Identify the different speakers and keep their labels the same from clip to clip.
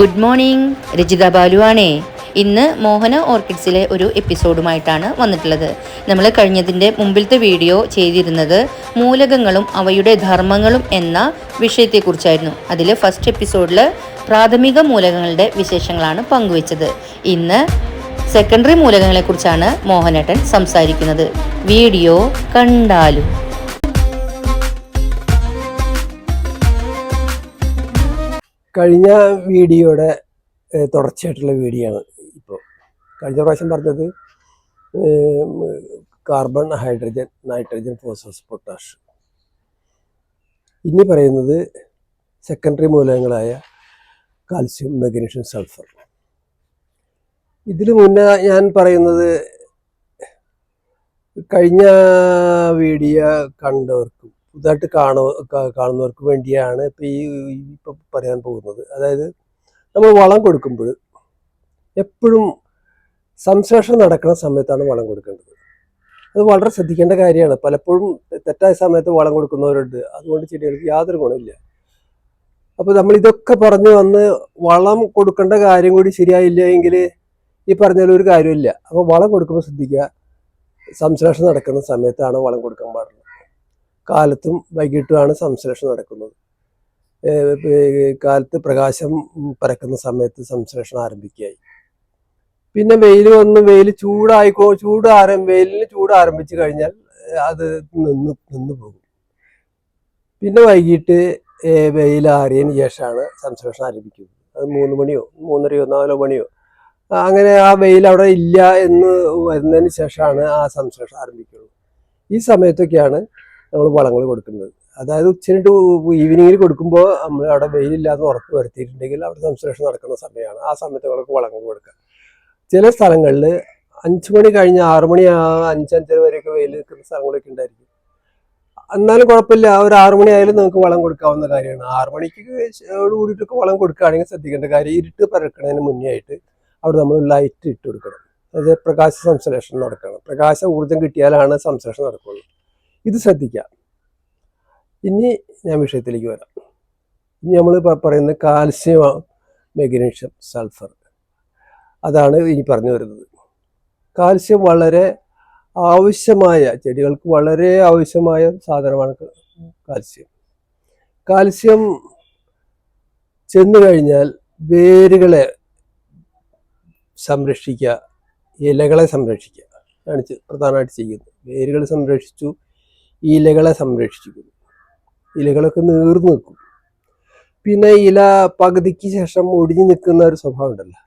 Speaker 1: Good morning Rajitha ബാലുവാണേ ഇന്ന് മോഹന ഓർക്കിഡ്സിലെ ഒരു എപ്പിസോഡുമായിട്ടാണ് വന്നിട്ടുള്ളത്. നമ്മൾ കഴിഞ്ഞതിന്റെ മുമ്പിലത്തെ വീഡിയോ ചെയ്തിരുന്നത് മൂലകങ്ങളും അവയുടെ ധർമ്മങ്ങളും എന്ന വിഷയത്തെക്കുറിച്ചായിരുന്നു. അതിൽ ഫസ്റ്റ് എപ്പിസോഡിൽ പ്രാഥമിക മൂലകങ്ങളുടെ വിശേഷങ്ങളാണ് പങ്കുവച്ചത്. ഇന്ന് സെക്കൻഡറി മൂലകങ്ങളെക്കുറിച്ചാണ് മോഹനേട്ടൻ സംസാരിക്കുന്നത്. വീഡിയോ കണ്ടാലും.
Speaker 2: കഴിഞ്ഞ വീഡിയോയുടെ തുടർച്ചയായിട്ടുള്ള വീഡിയോ ആണ് ഇപ്പോൾ കഴിഞ്ഞ പ്രാവശ്യം പറഞ്ഞത് carbon hydrogen nitrogen phosphorus potash. ഇനി പറയുന്നത് സെക്കൻഡറി മൂലകങ്ങളായ കാൽസ്യം മഗ്നീഷ്യം സൾഫർ. ഇതിന് മുന്നേ ഞാൻ പറയുന്നത് കഴിഞ്ഞ വീഡിയോ കണ്ടവർക്കും പുതുതായിട്ട് കാണു കാണുന്നവർക്ക് വേണ്ടിയാണ് ഇപ്പം ഈ ഇപ്പം പറയാൻ പോകുന്നത്. അതായത് നമ്മൾ വളം കൊടുക്കുമ്പോൾ എപ്പോഴും സംശ്ലേഷണം നടക്കുന്ന സമയത്താണ് വളം കൊടുക്കേണ്ടത്. അത് വളരെ ശ്രദ്ധിക്കേണ്ട കാര്യമാണ്. പലപ്പോഴും തെറ്റായ സമയത്ത് വളം കൊടുക്കുന്നവരുണ്ട്. അതുകൊണ്ട് ചെടികൾക്ക് യാതൊരു ഗുണമില്ല അപ്പോൾ നമ്മൾ ഇതൊക്കെ പറഞ്ഞു വന്ന് വളം കൊടുക്കേണ്ട കാര്യം കൂടി ശരിയായില്ല എങ്കിൽ ഈ പറഞ്ഞാലും ഒരു കാര്യമില്ല അപ്പോൾ വളം കൊടുക്കുമ്പോൾ ശ്രദ്ധിക്കുക. സംശ്ലേഷണം നടക്കുന്ന സമയത്താണ് വളം കൊടുക്കാൻ പാടുള്ളത് കാലത്തും വൈകിട്ടുമാണ് സംശ്ലേഷണം നടക്കുന്നത്. കാലത്ത് പ്രകാശം പരക്കുന്ന സമയത്ത് സംശ്ലേഷണം ആരംഭിക്കുകയായി. പിന്നെ വെയിൽ വന്ന് വെയിൽ ചൂടായിക്കോ ചൂട് ആരം വെയിലിന് ചൂട് ആരംഭിച്ചു കഴിഞ്ഞാൽ അത് നിന്ന് നിന്ന് പോകും. പിന്നെ വൈകിട്ട് വെയിൽ വെയിലാറിയതിന് ശേഷമാണ് സംശ്ലേഷണം ആരംഭിക്കുന്നത്. അത് മൂന്ന് മണിയോ മൂന്നരയോ നാലോ മണിയോ. അങ്ങനെ ആ വെയിൽ അവിടെ ഇല്ല എന്ന് വരുന്നതിന് ശേഷമാണ് ആ സംശ്ലേഷണം ആരംഭിക്കുന്നത്. ഈ സമയത്തൊക്കെയാണ് നമ്മൾ വളങ്ങൾ കൊടുക്കുന്നത്. അതായത് ഉച്ചനിട്ട് ഈവനിങ്ങിൽ കൊടുക്കുമ്പോൾ നമ്മൾ അവിടെ വെയിലില്ലാന്ന് ഉറപ്പ് വരുത്തിയിട്ടുണ്ടെങ്കിൽ അവിടെ സംശ്ലേഷണം നടക്കുന്ന സമയമാണ്. ആ സമയത്ത് അവർക്ക് വളങ്ങൾ കൊടുക്കുക ചില സ്ഥലങ്ങളിൽ അഞ്ച് മണി കഴിഞ്ഞ് ആറ് മണി അഞ്ച് അഞ്ചര വരെയൊക്കെ വെയിൽ നിൽക്കുന്ന സ്ഥലങ്ങളൊക്കെ ഉണ്ടായിരിക്കും. എന്നാലും കുഴപ്പമില്ല. ആ ഒരു ആറ് മണി ആയാലും നമുക്ക് വളം കൊടുക്കാവുന്ന കാര്യമാണ്. ആറ് മണിക്ക് കൂടിയിട്ടൊക്കെ വളം കൊടുക്കുകയാണെങ്കിൽ ശ്രദ്ധിക്കേണ്ട കാര്യം ഇരുട്ട് പരക്കുന്നതിന് മുന്നേ ആയിട്ട് അവിടെ നമ്മൾ ലൈറ്റ് ഇട്ട് കൊടുക്കണം. അതായത് പ്രകാശ സംശ്ലേഷണം നടക്കണം. പ്രകാശ ഊർജം കിട്ടിയാലാണ് സംശ്ലേഷണം നടക്കുള്ളൂ. ഇത് ശ്രദ്ധിക്കുക ഇനി ഞാൻ വിഷയത്തിലേക്ക് വരാം. ഇനി നമ്മൾ പറയുന്നത് കാൽസ്യം മെഗ്നീഷ്യം സൾഫർ. അതാണ് ഇനി പറഞ്ഞു വരുന്നത്. കാൽസ്യം വളരെ ആവശ്യമായ ചെടികൾക്ക് വളരെ ആവശ്യമായ സാധനമാണ് കാൽസ്യം. കാൽസ്യം ചെന്നു കഴിഞ്ഞാൽ വേരുകളെ സംരക്ഷിക്കുക ഇലകളെ സംരക്ഷിക്കുക. ആണ് പ്രധാനമായിട്ട് ചെയ്യുന്നത്. വേരുകൾ സംരക്ഷിച്ചു ഇലകളെ സംരക്ഷിക്കുന്നു. ഇലകളൊക്കെ നീർന്നു നിൽക്കും. പിന്നെ ഇല പകുതിക്ക് ശേഷം ഒടിഞ്ഞു നിൽക്കുന്ന ഒരു സ്വഭാവം ഉണ്ടല്ലോ.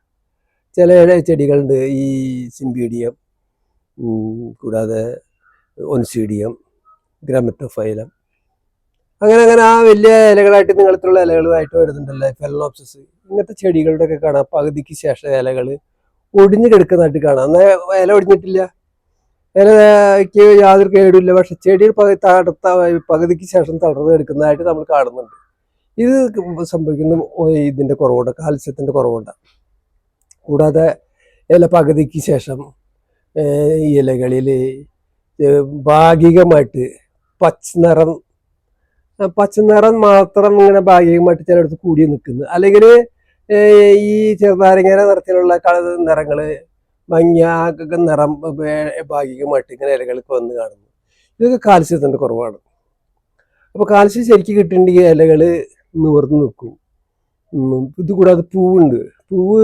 Speaker 2: ചില ചെടികളുണ്ട് ഈ സിംബീഡിയം കൂടാതെ ഒൻസീഡിയം ഗ്രാമറ്റോഫൈലം. അങ്ങനെ അങ്ങനെ ആ വലിയ ഇലകളായിട്ട് നീളത്തിലുള്ള ഇലകളുമായിട്ട് വരുന്നുണ്ടല്ലോ ഫെലനോപ്സിസ്. ഇങ്ങനത്തെ ചെടികളുടെയൊക്കെ കാണാം. പകുതിക്ക് ശേഷം ഇലകൾ ഒടിഞ്ഞു കിടക്കുന്നതായിട്ട് കാണാം. എന്നാൽ ഇല ഒടിഞ്ഞിട്ടില്ല? ഇലയ്ക്ക് യാതൊരു കേടുമില്ല. പക്ഷെ ചെടി തടുത്ത പകുതിക്ക് ശേഷം തളർന്ന് എടുക്കുന്നതായിട്ട് നമ്മൾ കാണുന്നുണ്ട്. ഇത് സംഭവിക്കുന്ന ഇതിന്റെ കുറവുണ്ട്. കാൽസ്യത്തിന്റെ കുറവുണ്ട്. കൂടാതെ ഇല പകുതിക്ക് ശേഷം ഇലകളിൽ ഭാഗികമായിട്ട് പച്ചനിറം പച്ച പച്ചനിറം മാത്രം ഇങ്ങനെ ഭാഗികമായിട്ട് ചിലയിടത്ത് കൂടി നിൽക്കുന്നു. അല്ലെങ്കിൽ ഈ ചെറുനാരങ്ങര നിറത്തിലുള്ള കള നിറങ്ങൾ ഒക്കെ നിറം ഭാഗികമായിട്ട് ഇങ്ങനെ ഇലകൾക്ക് വന്ന് കാണുന്നു. ഇതൊക്കെ കാൽസ്യത്തിന്റെ കുറവാണ്. അപ്പോൾ കാൽസ്യം ശരിക്കും കിട്ടിയിട്ടുണ്ടെങ്കിൽ ഇലകൾ നിവർന്ന് നിൽക്കും. ഇത് കൂടാതെ പൂവുണ്ട്. പൂവ്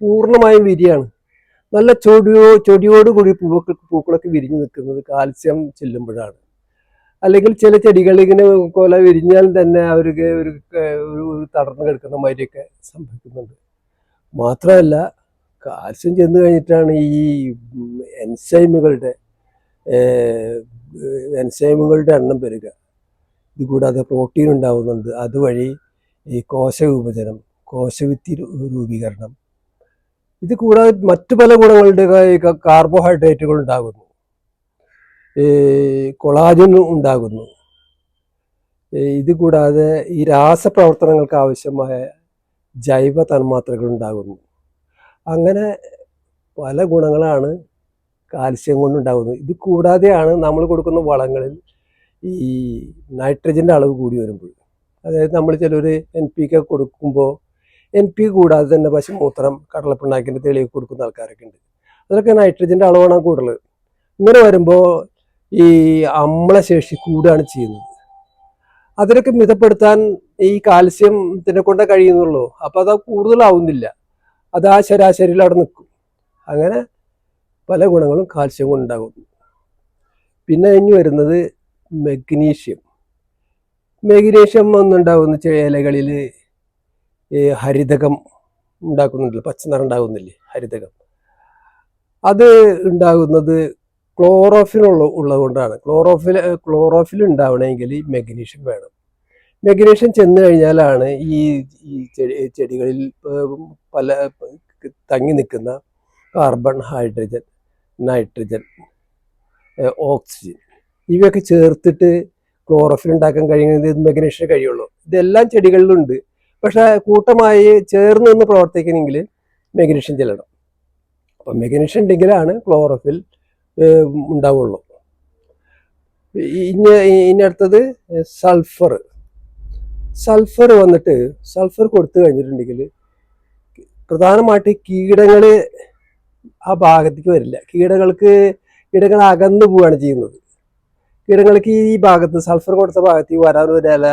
Speaker 2: പൂർണമായും വിരിയാണ്. നല്ല ചൊടിയോ ചൊടിയോട് കൂടി പൂവൊക്കെ പൂക്കളൊക്കെ വിരിഞ്ഞു നിൽക്കുന്നത് കാൽസ്യം ചെല്ലുമ്പോഴാണ്. അല്ലെങ്കിൽ ചില ചെടികൾ ഇങ്ങനെ കൊല വിരിഞ്ഞാൽ തന്നെ അവർക്ക് ഒരു തളർന്ന് കിടക്കുന്ന മാതിരിയൊക്കെ സംഭവിക്കുന്നുണ്ട്. മാത്രമല്ല കാൽസ്യം ചെന്ന് കഴിഞ്ഞിട്ടാണ് ഈ എൻസൈമുകളുടെ എൻസൈമുകളുടെ എണ്ണം പെരുക ഇത് കൂടാതെ പ്രോട്ടീൻ ഉണ്ടാവുന്നുണ്ട്. അതുവഴി ഈ കോശ വിഭജനം കോശവിത്തി രൂപീകരണം. ഇത് കൂടാതെ മറ്റു പല ഗുണങ്ങളുടെ കാർബോഹൈഡ്രേറ്റുകൾ ഉണ്ടാകുന്നു. കൊളാജൻ ഉണ്ടാകുന്നു. ഇത് കൂടാതെ ഈ രാസപ്രവർത്തനങ്ങൾക്ക് ആവശ്യമായ ജൈവ തന്മാത്രകൾ ഉണ്ടാകുന്നു. അങ്ങനെ പല ഗുണങ്ങളാണ് കാൽസ്യം കൊണ്ടുണ്ടാകുന്നത്. ഇത് കൂടാതെയാണ് നമ്മൾ കൊടുക്കുന്ന വളങ്ങളിൽ ഈ നൈട്രജന്റെ അളവ് കൂടി വരുമ്പോൾ. അതായത് നമ്മൾ ചിലർ എൻ പി ഒക്കെ കൊടുക്കുമ്പോൾ എൻ പി കൂടാതെ തന്നെ പശു മൂത്രം കടലപ്പിണ്ണാക്കിന്റെ തെളിവ് കൊടുക്കുന്ന ആൾക്കാരൊക്കെ ഉണ്ട്. അതൊക്കെ നൈട്രജന്റെ അളവാണ് കൂടുതൽ. ഇങ്ങനെ വരുമ്പോൾ ഈ അമ്ലശേഷി കൂടുകയാണ് ചെയ്യുന്നത്. അതിനൊക്കെ മിതപ്പെടുത്താൻ ഈ കാൽസ്യം ഇതിനെ കൊണ്ടേ കഴിയുന്നുള്ളൂ. അപ്പോൾ അത് കൂടുതലാവുന്നില്ല. അത് ആ ശരാശരിയിൽ അവിടെ നിൽക്കും. അങ്ങനെ പല ഗുണങ്ങളും കാൽസ്യം കൊണ്ടുണ്ടാകും. പിന്നെ ഇനി വരുന്നത് മെഗ്നീഷ്യം. മെഗ്നീഷ്യം ഒന്നുണ്ടാകുന്ന ഇലകളിൽ ഈ ഹരിതകം ഉണ്ടാക്കുന്നുണ്ടല്ലോ പച്ച നിറം ഉണ്ടാകുന്നില്ലേ ഹരിതകം. അത് ഉണ്ടാകുന്നത് ക്ലോറോഫിൽ ഉള്ള ഉള്ളതുകൊണ്ടാണ്. ക്ലോറോഫിൽ ക്ലോറോഫിൽ ഉണ്ടാവണമെങ്കിൽ മെഗ്നീഷ്യം വേണം. മെഗ്നീഷ്യം ചെന്ന് കഴിഞ്ഞാലാണ് ഈ ഈ ചെടി ചെടികളിൽ പല തങ്ങി നിൽക്കുന്ന കാർബൺ ഹൈഡ്രജൻ നൈട്രജൻ ഓക്സിജൻ ഇവയൊക്കെ ചേർത്തിട്ട് ക്ലോറോഫിൽ ഉണ്ടാക്കാൻ കഴിയുന്നത് മെഗ്നേഷന് കഴിയുള്ളൂ. ഇതെല്ലാം ചെടികളിലുണ്ട്. പക്ഷെ കൂട്ടമായി ചേർന്ന് നിന്ന് പ്രവർത്തിക്കണമെങ്കിൽ മെഗ്നീഷ്യൻ ചെല്ലണം. അപ്പം മെഗ്നീഷ്യൻ ഉണ്ടെങ്കിലാണ് ക്ലോറോഫിൽ ഉണ്ടാവുള്ളൂ. ഇനി ഇനി അടുത്തത് സൾഫർ. സൾഫർ വന്നിട്ട് സൾഫർ കൊടുത്തു കഴിഞ്ഞിട്ടുണ്ടെങ്കിൽ പ്രധാനമായിട്ട് കീടങ്ങൾ ആ ഭാഗത്തേക്ക് വരില്ല. കീടങ്ങൾക്ക് കീടങ്ങൾ അകന്നു പോവുകയാണ് ചെയ്യുന്നത്. കീടങ്ങൾക്ക് ഈ ഭാഗത്ത് സൾഫർ കൊടുത്ത ഭാഗത്ത് വരാൻ ഒരു ഇല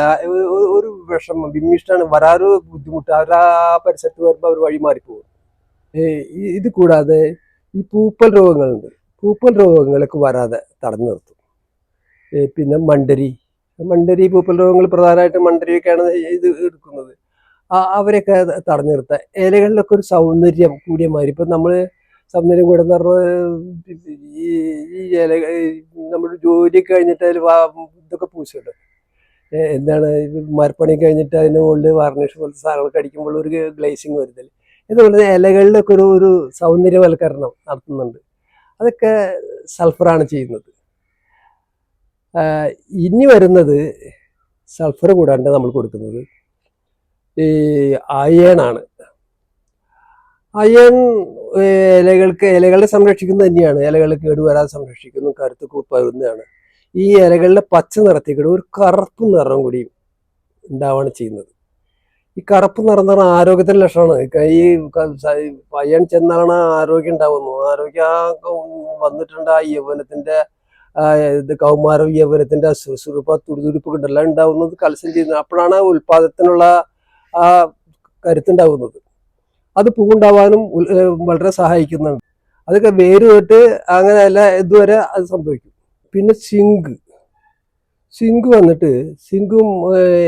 Speaker 2: ഒരു- വിഷമം വിമ്മിഷ്ടാണ് വരാറ് ബുദ്ധിമുട്ട്. അവർ ആ പരിസരത്ത് വരുമ്പോൾ അവർ വഴി മാറിപ്പോകും ഇത് കൂടാതെ ഈ പൂപ്പൽ രോഗങ്ങളുണ്ട്. പൂപ്പൽ രോഗങ്ങളൊക്കെ വരാതെ തടഞ്ഞു നിർത്തും. പിന്നെ മണ്ടരി മണ്ടരി പൂപ്പൽ രോഗങ്ങൾ പ്രധാനമായിട്ടും മണ്ടരിയൊക്കെയാണ് ഇത് എടുക്കുന്നത്. അവരെയൊക്കെ തടഞ്ഞു നിർത്താം ഇലകളിലൊക്കെ ഒരു സൗന്ദര്യം കൂടിയ മാതിരി ഇപ്പം നമ്മൾ സൗന്ദര്യം കൂടെ എന്ന് പറഞ്ഞാൽ ഈ ഈ ഇല നമ്മൾ ജോലി കഴിഞ്ഞിട്ട് അതിൽ ഇതൊക്കെ പൂശുണ്ട് എന്താണ് മരപ്പണി കഴിഞ്ഞിട്ട് അതിന് മുകളിൽ വാർണിഷ് പോലത്തെ സാധനങ്ങളൊക്കെ അടിക്കുമ്പോൾ ഒരു ഗ്ലേസിങ് വരുന്നില്ല ഇതുപോലെ ഇലകളിലൊക്കെ ഒരു ഒരു സൗന്ദര്യവൽക്കരണം നടത്തുന്നുണ്ട്. അതൊക്കെ സൾഫറാണ് ചെയ്യുന്നത്. ഇനി വരുന്നത് സൾഫർ കൂടാണ്ട് നമ്മൾ കൊടുക്കുന്നത് ഈ അയേണാണ് അയൺ ഇലകൾക്ക് ഇലകളെ സംരക്ഷിക്കുന്നത് തന്നെയാണ്. ഇലകൾ കേടുവരാതെ സംരക്ഷിക്കുന്നു കരുത്ത് കൂപ്പരുന്നതാണ് ഈ ഇലകളുടെ പച്ച നിറത്തേക്കൂടെ ഒരു കറുപ്പ് നിറം കൂടി ഉണ്ടാവാണ് ചെയ്യുന്നത്. ഈ കറുപ്പ് നിറം എന്ന് പറഞ്ഞാൽ ആരോഗ്യത്തിന്റെ ലക്ഷണമാണ്. ഈ പയ്യൻ ചെന്നാണ് ആരോഗ്യം ഉണ്ടാവുന്നു. ആരോഗ്യം വന്നിട്ടുണ്ട് ആ യൗവനത്തിന്റെ ആ ഇത് കൗമാര യൗവനത്തിന്റെ സുറുപ്പ തുടിതുടിപ്പ് കണ്ടല്ല ഉണ്ടാവുന്നത്? കലസം ചെയ്യുന്നത് അപ്പോഴാണ് ഉൽപാദനത്തിനുള്ള ആ കരുത്തുണ്ടാവുന്നത്. അത് പൂവുണ്ടാവാനും വളരെ സഹായിക്കുന്നുണ്ട്. അതൊക്കെ വേര് തൊട്ട് അങ്ങനെയല്ല ഇതുവരെ അത് സംഭവിക്കും. പിന്നെ സിങ്ക് സിങ്ക് വന്നിട്ട് സിങ്കും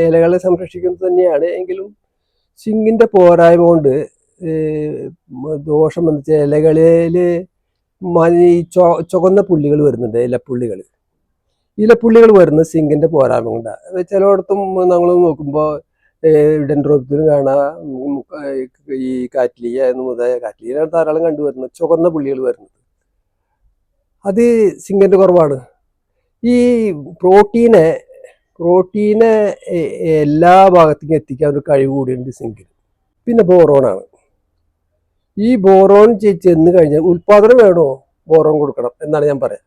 Speaker 2: ഇലകളെ സംരക്ഷിക്കുന്നത് തന്നെയാണ്. എങ്കിലും സിങ്കിന്റെ പോരായ്മ കൊണ്ട് ദോഷം എന്ന് വെച്ചാൽ ഇലകളിൽ ഈ ചുവന്ന പുള്ളികൾ വരുന്നുണ്ട് ഇലപ്പുള്ളികൾ ഇലപ്പുള്ളികൾ വരുന്ന സിങ്കിന്റെ പോരായ്മ കൊണ്ടാണ് ചിലയിടത്തും നമ്മൾ നോക്കുമ്പോൾ ഡെൻഡ്രോപ്പിലും കാണാം ഈ കാറ്റ്ലിയ എന്ന് മുതൽ കാറ്റ്ലിയ ധാരാളം കണ്ടുവരുന്നു ചുവന്ന പുള്ളികൾ വരുന്നത്. അത് സിങ്കിന്റെ കുറവാണ്. ഈ പ്രോട്ടീനെ പ്രോട്ടീനെ എല്ലാ ഭാഗത്തേക്കും എത്തിക്കാൻ ഒരു കഴിവ് കൂടിയുണ്ട് സിങ്കിന്. പിന്നെ ബോറോണാണ്. ഈ ബോറോൺ ചെന്ന് കഴിഞ്ഞാൽ ഉൽപാദനം വേണോ? ബോറോൺ കൊടുക്കണം എന്നാണ് ഞാൻ പറയാം.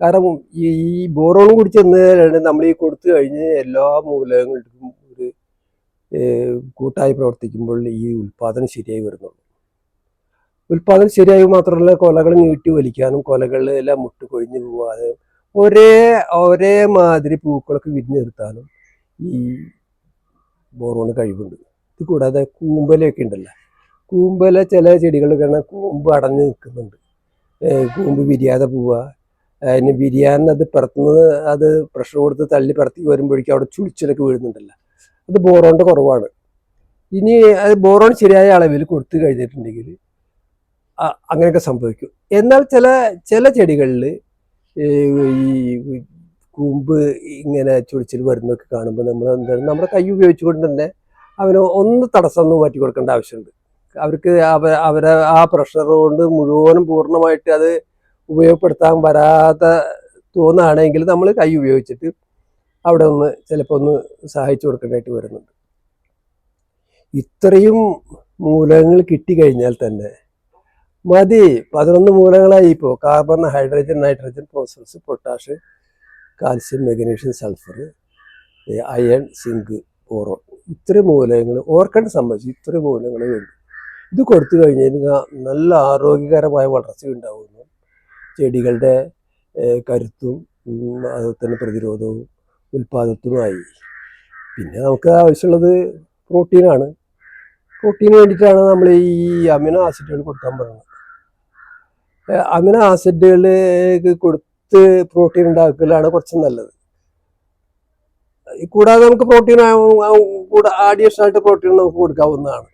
Speaker 2: കാരണം ഈ ബോറോൺ കൂടി ചെന്ന് നമ്മൾ ഈ കൊടുത്തു കഴിഞ്ഞ് എല്ലാ മൂലകങ്ങൾക്കും ഒരു കൂട്ടായി പ്രവർത്തിക്കുമ്പോൾ ഈ ഉൽപാദനം ശരിയായി വരുന്നുള്ളൂ. ഉൽപാദനം ശരിയായി മാത്രമല്ല കൊലകൾ നീട്ടി വലിക്കാനും കൊലകളിൽ എല്ലാം മുട്ട് കൊഴിഞ്ഞു പോവാതെ ഒരേ ഒരേ മാതിരി പൂക്കളൊക്കെ വിരിഞ്ഞു നിർത്താനും ഈ ബോറോണ് കഴിവുണ്ട്. ഇത് കൂടാതെ കൂമ്പലയൊക്കെ ഉണ്ടല്ലോ. കൂമ്പല ചില ചെടികൾ കാരണം കൂമ്പ് അടഞ്ഞു നിൽക്കുന്നുണ്ട്. കൂമ്പ് വിരിയാതെ പോവുക. അതിന് വിരിയാൻ അത് പിറത്തുന്നത് അത് പ്രഷർ കൊടുത്ത് തള്ളി പിറത്തി വരുമ്പോഴേക്കും അവിടെ ചുളിച്ചിലൊക്കെ വീഴുന്നുണ്ടല്ലോ. അത് ബോറോണിന്റെ കുറവാണ്. ഇനി അത് ബോറോൺ ശരിയായ അളവിൽ കൊടുത്തു കഴിഞ്ഞിട്ടുണ്ടെങ്കിൽ അങ്ങനെയൊക്കെ സംഭവിക്കും. എന്നാൽ ചില ചില ചെടികളിൽ ഈ കൂമ്പ് ഇങ്ങനെ ചുളിച്ചിൽ വരുന്നൊക്കെ കാണുമ്പോൾ നമ്മൾ എന്താണ് നമ്മുടെ കൈ ഉപയോഗിച്ചുകൊണ്ട് തന്നെ അവന് ഒന്ന് തടസ്സം ഒന്ന് മാറ്റി കൊടുക്കേണ്ട ആവശ്യമുണ്ട്. അവർക്ക് അവ അവരെ ആ പ്രഷർ കൊണ്ട് മുഴുവനും പൂർണമായിട്ട് അത് ഉപയോഗപ്പെടുത്താൻ വരാത്ത തോന്നുകയാണെങ്കിൽ നമ്മൾ കൈ ഉപയോഗിച്ചിട്ട് അവിടെ ഒന്ന് ചിലപ്പോൾ ഒന്ന് സഹായിച്ചു കൊടുക്കേണ്ടതായിട്ട് വരുന്നുണ്ട്. ഇത്രയും മൂലകങ്ങൾ കിട്ടിക്കഴിഞ്ഞാൽ തന്നെ മതി. പതിനൊന്ന് മൂലകങ്ങളായി ഇപ്പോൾ carbon hydrogen nitrogen phosphorus potash calcium magnesium sulphur iron zinc Auro ഇത്ര മൂലകങ്ങൾ ഓർക്കണ്ട സംബന്ധിച്ച് ഇത്ര മൂലങ്ങൾ വേണ്ടു ഇത് കൊടുത്തു കഴിഞ്ഞാൽ നല്ല ആരോഗ്യകരമായ വളർച്ച ഉണ്ടാവുന്നു. ചെടികളുടെ കരുത്തും അതുപോലെ തന്നെ പ്രതിരോധവും ഉൽപ്പാദനത്തിനുമായി പിന്നെ നമുക്ക് ആവശ്യമുള്ളത് പ്രോട്ടീനാണ് പ്രോട്ടീന് വേണ്ടിയിട്ടാണ് നമ്മൾ ഈ അമിനോ ആസിഡുകൾ കൊടുക്കാൻ പറയുന്നത്. അമിനോ ആസിഡുകൾ കൊടുത്ത് പ്രോട്ടീൻ ഉണ്ടാക്കലാണ് കുറച്ച് നല്ലത്. കൂടാതെ നമുക്ക് പ്രോട്ടീൻ കൂടെ ആയിട്ട് പ്രോട്ടീൻ നമുക്ക് കൊടുക്കാവുന്നതാണ്.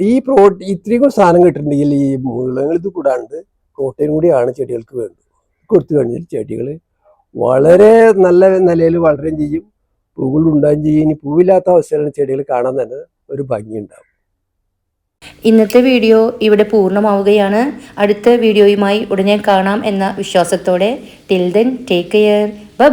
Speaker 2: ഈ പ്രോട്ടീൻ ഇത്രയും സാധനം കിട്ടുന്നുണ്ടെങ്കിൽ ഈ മൂലങ്ങൾ ഇത് കൂടാണ്ട് പ്രോട്ടീൻ കൂടിയാണ് ചെടികൾക്ക് വേണ്ടത്. കൊടുത്തു കഴിഞ്ഞാൽ ചെടികൾ വളരെ നല്ല നിലയിൽ വളരുകയും ചെയ്യും. പൂവുകൾ ഉണ്ടാകുകയും ചെയ്യും. ഇനി പൂവില്ലാത്ത അവസ്ഥയിലാണ് ചെടികൾ കാണാൻ തന്നെ ഒരു ഭംഗിയുണ്ടാവും
Speaker 1: ഇന്നത്തെ വീഡിയോ ഇവിടെ പൂർണമാവുകയാണ്. അടുത്ത വീഡിയോയുമായി ഉടനെ കാണാം എന്ന വിശ്വാസത്തോടെ. Till then take care bye